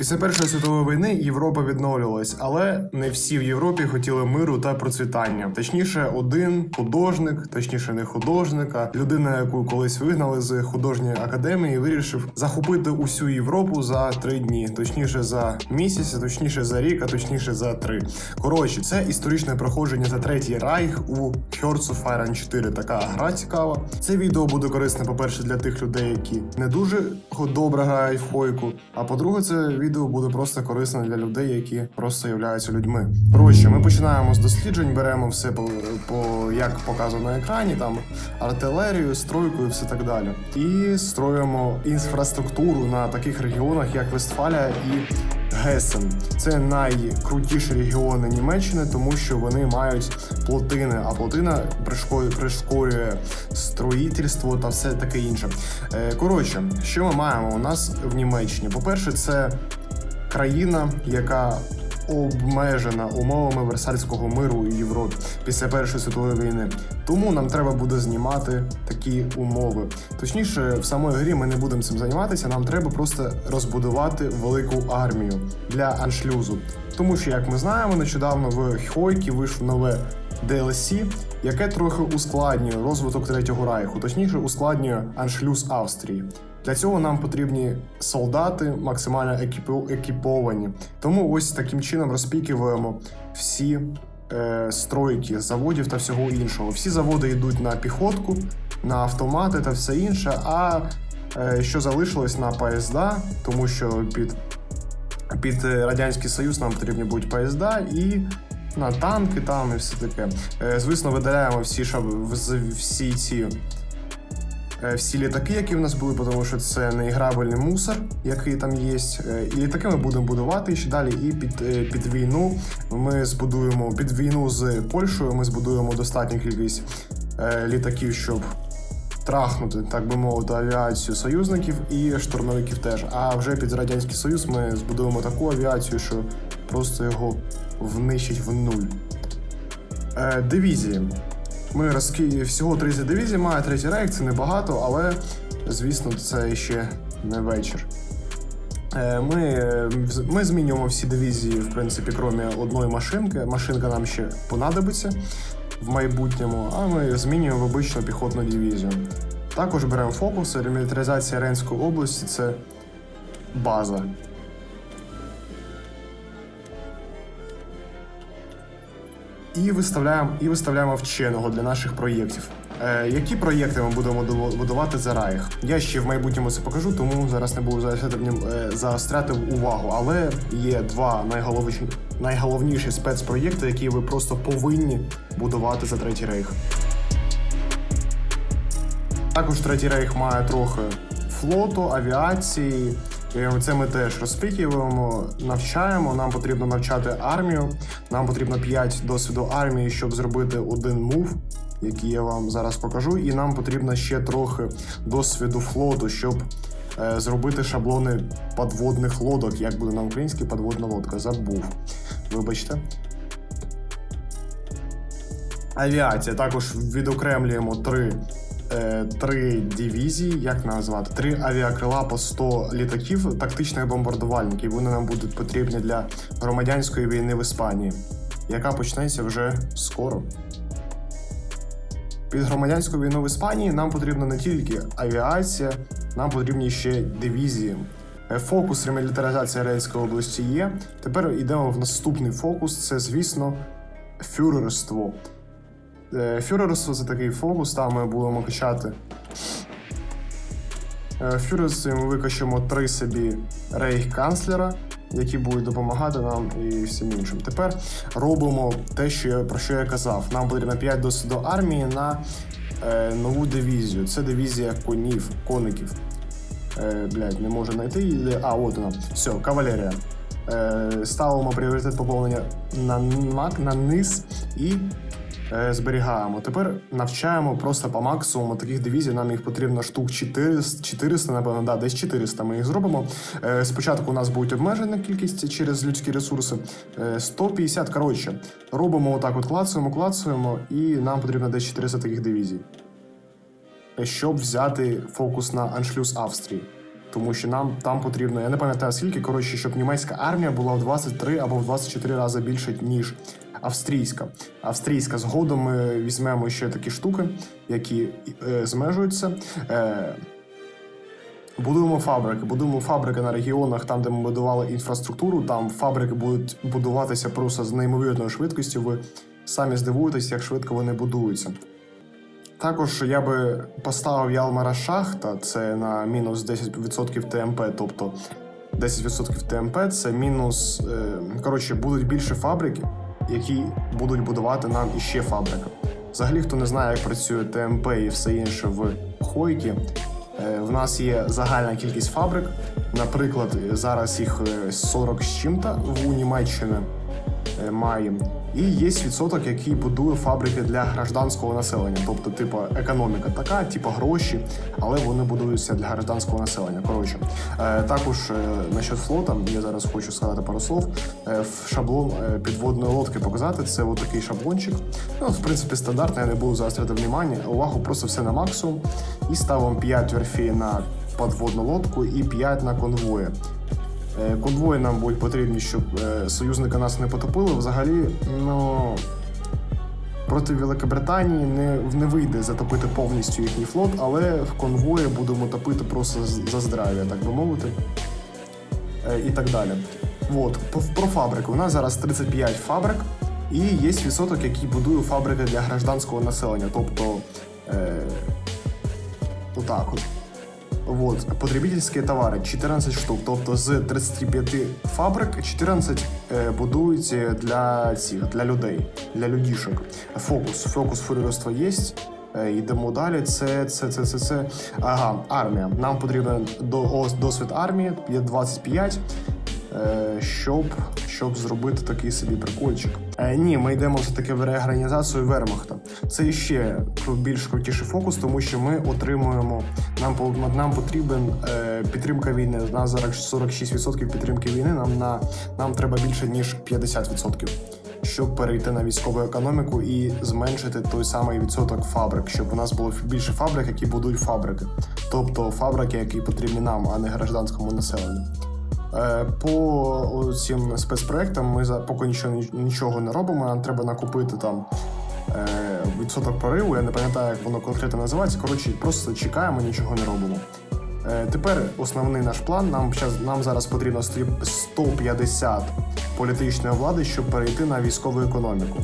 Після Першої світової війни Європа відновлювалась, але не всі в Європі хотіли миру та процвітання. Точніше, один художник, точніше, не художник, а людина, яку колись вигнали з художньої академії, вирішив захопити усю Європу за три дні, точніше за місяць, точніше за рік, а точніше за три. Коротше, це історичне проходження за третій райх у Hearts of Iron 4. Така гра цікава. Це відео буде корисне, по-перше, для тих людей, які не дуже добре грають в хойку. А по-друге, це відео буде просто корисне для людей, які просто являються людьми. Коротше, ми починаємо з досліджень, беремо все по, по як показано на екрані, там артилерію, стройку і все так далі. І строїмо інфраструктуру на таких регіонах, як Вестфалія і Гесен. Це найкрутіші регіони Німеччини, тому що вони мають плотини, а плотина прискорює строїтельство та все таке інше. Е, Коротше, що ми маємо у нас в Німеччині? По-перше, це країна, яка обмежена умовами Версальського миру у Європі після Першої світової війни. Тому нам треба буде знімати такі умови. Точніше, в самої грі ми не будемо цим займатися. Нам треба просто розбудувати велику армію для аншлюзу. Тому що, як ми знаємо, нещодавно в Хойкі вийшло нове DLC, яке трохи ускладнює розвиток третього райху, точніше, ускладнює аншлюз Австрії. Для цього нам потрібні солдати максимально екіповані. Тому ось таким чином розпікуємо всі е, стройки заводів та всього іншого. Всі заводи йдуть на піхотку, на автомати та все інше. А е, що залишилось на поїзда, тому що під, під Радянський Союз нам потрібні будуть поїзда і. На танки там і все таке. Е, звісно, видаляємо всі шаб... всі ці всі літаки, які в нас були, тому що це неіграбельний мусор, який там є. Е, І літаки ми будемо будувати ще далі. І під, е, під війну ми збудуємо під війну з Польщею. Ми збудуємо достатню кількість е, літаків, щоб трахнути, так би мовити, авіацію союзників і штурмовиків теж. А вже під радянський союз ми збудуємо таку авіацію, що просто його внищить в нуль. Е, дивізії. Ми розки... всього 30 дивізій має третій рейк, це небагато, але звісно, це ще не вечір. Е, Ми, е, ми змінюємо всі дивізії, в принципі, крім одної машинки. Машинка нам ще понадобиться в майбутньому, а ми змінюємо в обичну піхотну дивізію. Також беремо фокус, ремілітаризація Ренської області це база. І виставляємо, і виставляємо вченого для наших проєктів. Е, які проєкти ми будемо будувати за Райх? Я ще в майбутньому це покажу, тому зараз не буду е, заостряти увагу. Але є два найголовніші, найголовніші спецпроєкти, які ви просто повинні будувати за третій рейх. Також третій рейх має трохи флоту, авіації. І Це ми теж розпікуємо, навчаємо. Нам потрібно навчати армію. Нам потрібно 5 досвіду армії, щоб зробити один мув, який я вам зараз покажу. І нам потрібно ще трохи досвіду флоту, щоб е, зробити шаблони подводних лодок. Як буде на українській подводна лодка? Забув. Вибачте. Авіація також відокремлюємо три, е, три дивізії, як назвати, три авіакрила по 100 літаків, тактичних бомбардувальників. Вони нам будуть потрібні для громадянської війни в Іспанії, яка почнеться вже скоро. Під громадянську війну в Іспанії нам потрібна не тільки авіація, нам потрібні ще дивізії. Е, Фокус ремілітаризації Рейнської області є. Тепер йдемо в наступний фокус. Це, звісно, фюрерство. Е, Фюрерство це такий фокус, там ми будемо качати. Е, фюрерстві ми викачемо три собі рейх-канцлера, які будуть допомагати нам і всім іншим. Тепер робимо те, що я, про що я казав. Нам потрібно 5 досвіду армії на е, нову дивізію. Це дивізія конів, коників. Е, блядь, не можу знайти. А, от вона. Все, кавалерія. Е, ставимо пріоритет поповнення на, мак- на низ і зберігаємо. Тепер навчаємо просто по максимуму таких дивізій. Нам їх потрібно штук 400, 400 напевно, да, десь 400 ми їх зробимо. Е, спочатку у нас буде обмежена кількість через людські ресурси. Е, 150, коротше, робимо отак, от клацуємо, клацуємо, і нам потрібно десь 400 таких дивізій. Е, Щоб взяти фокус на аншлюз Австрії. Тому що нам там потрібно, я не пам'ятаю скільки, коротше, щоб німецька армія була в 23 або в 24 рази більше, ніж австрійська. Австрійська згодом ми візьмемо ще такі штуки, які е, змежуються. Е, Будуємо фабрики, будуємо фабрики на регіонах, там, де ми будували інфраструктуру. Там фабрики будуть будуватися просто з неймовірною швидкістю. Ви самі здивуєтесь, як швидко вони будуються. Також я би поставив Ялмара Шахта, це на мінус 10% ТМП, тобто 10% ТМП це мінус. Е, коротше, будуть більше фабрики, які будуть будувати нам іще фабрики. Взагалі, хто не знає, як працює ТМП і все інше в Хойкі, е, в нас є загальна кількість фабрик. Наприклад, зараз їх е, 40 з чим-то в Німеччині е, має. І є відсоток, який будує фабрики для гражданського населення. Тобто, типу, економіка така, типу гроші, але вони будуються для гражданського населення. Коротше, е, також е, насчет флота, я зараз хочу сказати пару слов. Шаблон підводної лодки показати. Це от такий шаблончик. Ну, в принципі, стандартний, я не буду заострити внимання. Увагу, просто все на максимум. І ставимо 5 верфей на подводну лодку і 5 на конвої. Е, Конвої нам будуть потрібні, щоб е, союзники нас не потопили. Взагалі, ну проти Великобританії не, не вийде затопити повністю їхній флот, але в конвої будемо топити просто за здрав'я, так би мовити. Е, І так далі. От, про фабрики. У нас зараз 35 фабрик, і є відсоток, який будує фабрики для гражданського населення. Тобто, е, отак от. Вот, потребительські товари 14 штук. Тобто з 35 фабрик 14 е, будуються для цих для людей, для людішок. Фокус, фокус фуріорства є. Йдемо далі. Це, це, це, це, це. Ага, армія. Нам потрібен до, ос- досвід армії, є 25, е, щоб, щоб зробити такий собі прикольчик. Е, ні, ми йдемо все-таки в реорганізацію Вермахта. Це ще більш крутіший фокус, тому що ми отримуємо. Нам нам потрібен е, підтримка війни. Зараз 46% підтримки війни. Нам на нам треба більше ніж 50%, щоб перейти на військову економіку і зменшити той самий відсоток фабрик, щоб у нас було більше фабрик, які будують фабрики, тобто фабрики, які потрібні нам, а не гражданському населенню. Е, По цим спецпроектам ми поки нічого нічого не робимо. Нам треба накупити там е, відсоток прориву. Я не пам'ятаю, як воно конкретно називається. Коротше, просто чекаємо, нічого не робимо. Е, Тепер основний наш план. Нам нам зараз потрібно стрі- 150 політичної влади, щоб перейти на військову економіку.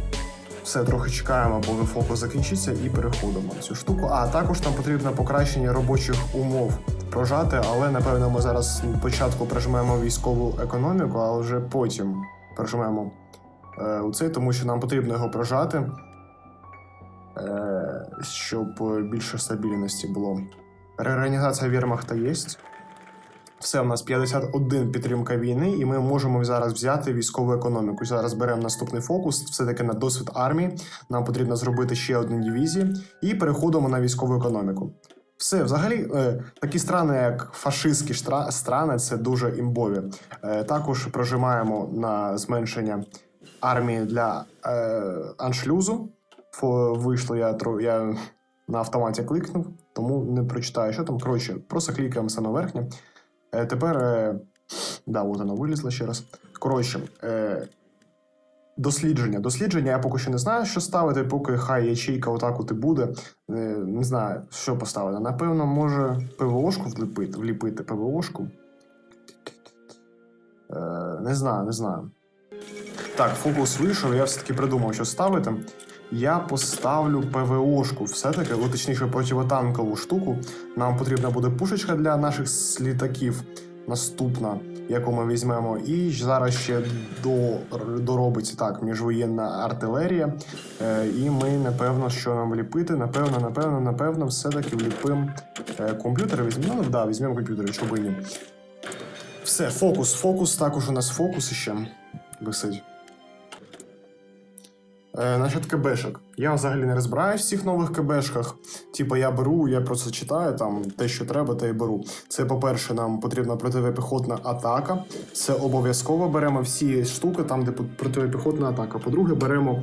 Все, трохи чекаємо, поки фокус закінчиться, і переходимо на цю штуку. А також нам потрібно покращення робочих умов прожати, але напевно ми зараз спочатку прижмемо військову економіку, а вже потім прижмемо е, у цей, тому що нам потрібно його прожати, е, щоб більше стабільності було. Реорганізація Вірмахта є. Все, у нас 51 підтримка війни, і ми можемо зараз взяти військову економіку. Зараз беремо наступний фокус, все-таки на досвід армії. Нам потрібно зробити ще одну дивізію і переходимо на військову економіку. Все, взагалі, е, такі страни, як фашистські страни, це дуже імбові. Е, також прожимаємо на зменшення армії для е, аншлюзу. Вийшло, я, я на автоматі кликнув, тому не прочитаю, що там. Коротше, просто клікаємо саме верхнє. Е, тепер, да, от вона вилізла ще раз. Коротше, дослідження. Дослідження я поки що не знаю, що ставити, поки хай ячейка отак от і буде. Е, не знаю, що поставити. Напевно, може ПВОшку вліпити, вліпити ПВОшку. Е, не знаю, не знаю. Так, фокус вийшов, я все-таки придумав, що ставити. Я поставлю ПВОшку, все-таки, точніше, противотанкову штуку. Нам потрібна буде пушечка для наших літаків. Наступна, яку ми візьмемо. І зараз ще до, доробиться так, міжвоєнна артилерія. Е, і ми, напевно, що нам вліпити? Напевно, напевно, напевно, все-таки вліпимо е, комп'ютери. Візьмемо. Ну, да, візьмемо комп'ютери, і ні. Все, фокус, фокус, також у нас фокус ще висить. Е, Насчет КБшок. Я взагалі не розбираюсь в цих нових КБшках. Типа я беру, я просто читаю там те, що треба, те й беру. Це, по-перше, нам потрібна противопіхотна атака. Це обов'язково беремо всі штуки, там, де противопіхотна атака. По-друге, беремо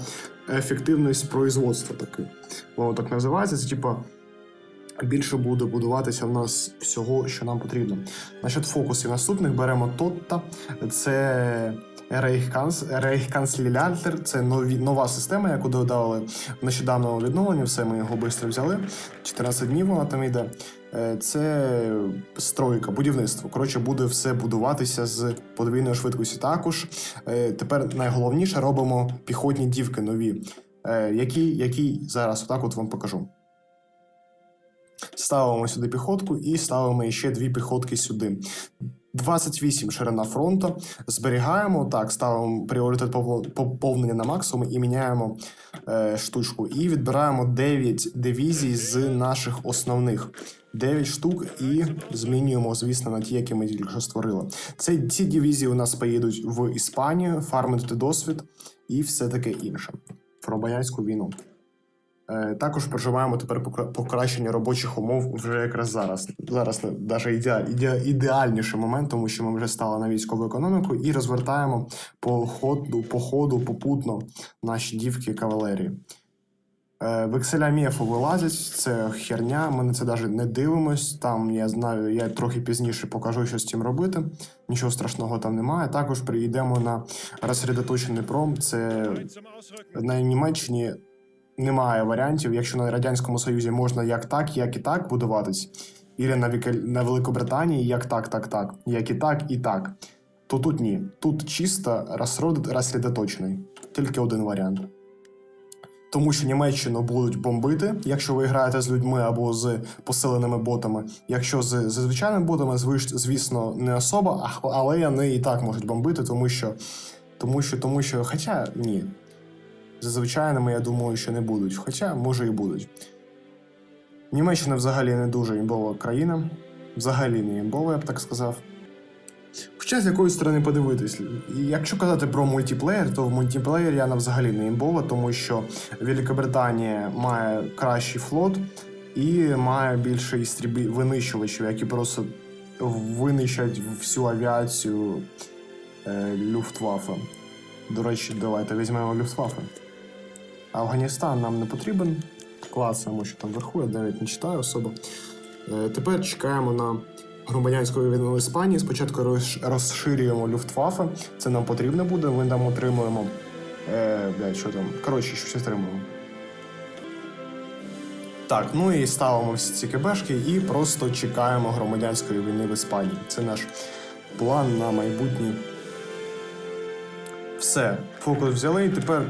ефективність производства таки. Воно так називається. Це типа більше буде будуватися в нас всього, що нам потрібно. Насчет фокусів наступних беремо Тотта. Це Рейхканс- Рейхканцлілятер. Це нові, нова система, яку додали в нещодавному відновленні. Все ми його швидко взяли. 14 днів вона там йде. Е, Це стройка, будівництво. Коротше, буде все будуватися з подвійною швидкістю. Також е, тепер найголовніше робимо піхотні дівки нові, е, які, які зараз отак от вам покажу. Ставимо сюди піхотку і ставимо ще дві піхотки сюди. 28 ширина фронту. Зберігаємо так, ставимо пріоритет поповнення на максимум і міняємо е, штучку. І відбираємо 9 дивізій з наших основних. 9 штук і змінюємо, звісно, на ті, які ми тільки що створили. Це ці дивізії у нас поїдуть в Іспанію, фармити досвід і все таке інше. Про боярську війну. Е, Також проживаємо тепер покращення робочих умов вже якраз зараз. Зараз навіть ідеаль, іде, ідеальніший момент, тому що ми вже стали на військову економіку і розвертаємо по ходу, по ходу попутно наші дівки кавалерії. Е, Векселя міфу вилазять, це херня, ми на це навіть не дивимось. Там я знаю, я трохи пізніше покажу, що з цим робити. Нічого страшного там немає. Також приїдемо на розсередоточений пром. Це на Німеччині немає варіантів. Якщо на Радянському Союзі можна як так, як і так будуватись, і на, Віке- на Великобританії як так, так, так, як і так, і так. То тут ні. Тут чисто розрод- розсередоточений. Тільки один варіант. Тому що Німеччину будуть бомбити, якщо ви граєте з людьми або з посиленими ботами. Якщо з, з звичайними ботами, звісно, не особа, але вони і так можуть бомбити, тому що. Тому що, тому що, хоча ні. За звичайними, я думаю, що не будуть. Хоча, може, і будуть. Німеччина взагалі не дуже імбова країна. Взагалі не імбова, я б так сказав. Хоча з якої сторони подивитись, якщо казати про мультиплеєр, то в мультиплеєрі я взагалі не імбова, тому що Великобританія має кращий флот і має більше істрібі... винищувачів, які просто винищать всю авіацію е, Люфтваффе. До речі, давайте візьмемо Люфтваффе. Афганістан нам не потрібен. Класимо, що там вверху, я навіть не читаю особо. Е, тепер чекаємо на громадянську війну в Іспанії. Спочатку розширюємо Люфтваффе. Це нам потрібно буде. Ми там отримуємо. Е, блядь, що там? Коротше, щось отримуємо. Так, ну і ставимо всі ці кебешки і просто чекаємо громадянської війни в Іспанії. Це наш план на майбутнє. Все, фокус взяли, і тепер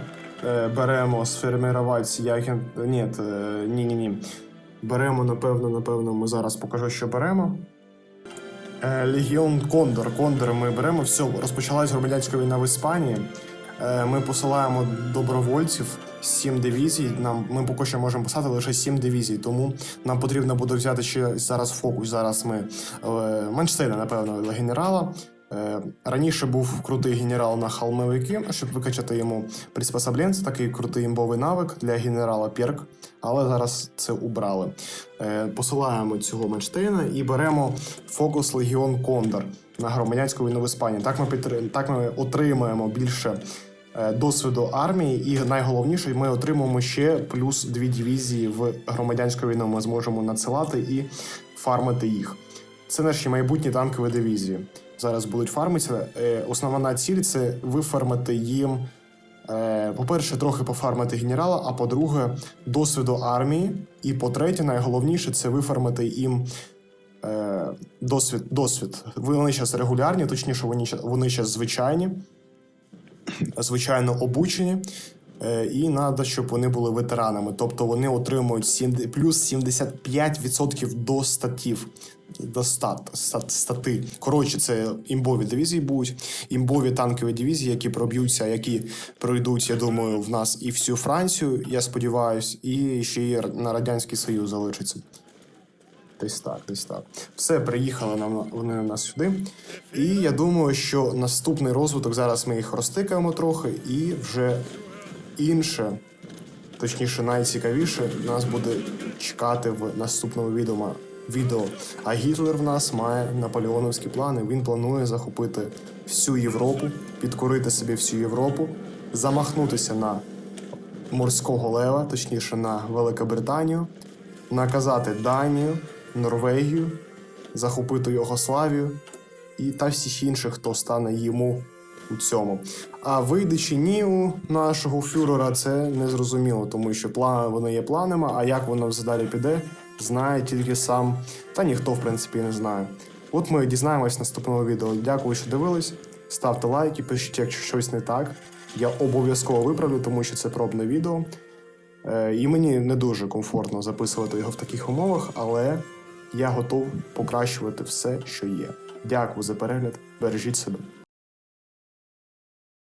беремо сформувати як... Ні, е, ні. Беремо, напевно, напевно, ми зараз покажу, що беремо. Е, Легіон Кондор. Кондор ми беремо. Все, розпочалась громадянська війна в Іспанії. Е, Ми посилаємо добровольців, 7 дивізій. Нам ми поки що можемо писати лише 7 дивізій, тому нам потрібно буде взяти ще зараз фокус. Зараз ми е, Манштейна, напевно, генерала. Е, Раніше був крутий генерал на холмовики, щоб викачати йому приспособленці, такий крутий імбовий навик для генерала Перк, але зараз це убрали. Е, Посилаємо цього Манштейна і беремо фокус Легіон Кондор на громадянську війну в Іспанії. Так ми підтри- так ми отримаємо більше е, досвіду армії, і найголовніше, ми отримаємо ще плюс дві дивізії в громадянську війну. Ми зможемо надсилати і фармити їх. Це наші майбутні танкові дивізії. Зараз будуть фармитися. Е, Основна ціль це вифармити їм. е, По-перше, трохи пофармити генерала, а по-друге, досвіду армії. І по-третє, найголовніше це вифармити їм е, досвід. досвід. Вони зараз регулярні, точніше, вони зараз звичайні, звичайно обучені. Е, І треба, щоб вони були ветеранами. Тобто вони отримують 7, плюс 75% до статів. До стат, стат, стати. Коротше, це імбові дивізії будуть, імбові танкові дивізії, які проб'ються, які пройдуть, я думаю, в нас і всю Францію, я сподіваюся, і ще й на Радянський Союз залишиться. Десь так, десь так. Все, приїхали нам вони на нас сюди. І я думаю, що наступний розвиток зараз ми їх розтикаємо трохи, і вже інше, точніше, найцікавіше, нас буде чекати в наступному відео. відео. А Гітлер в нас має наполеоновські плани. Він планує захопити всю Європу, підкорити собі всю Європу, замахнутися на морського лева, точніше на Великобританію, наказати Данію, Норвегію, захопити Югославію і та всіх інших, хто стане йому у цьому. А вийде чи ні у нашого фюрера, це не зрозуміло, тому що плани вони є планами, а як воно все далі піде, знає тільки сам, та ніхто, в принципі, не знає. От ми дізнаємось в наступному відео. Дякую, що дивились. Ставте лайки, пишіть, якщо щось не так. Я обов'язково виправлю, тому що це пробне відео. Е, і мені не дуже комфортно записувати його в таких умовах, але я готов покращувати все, що є. Дякую за перегляд. Бережіть себе.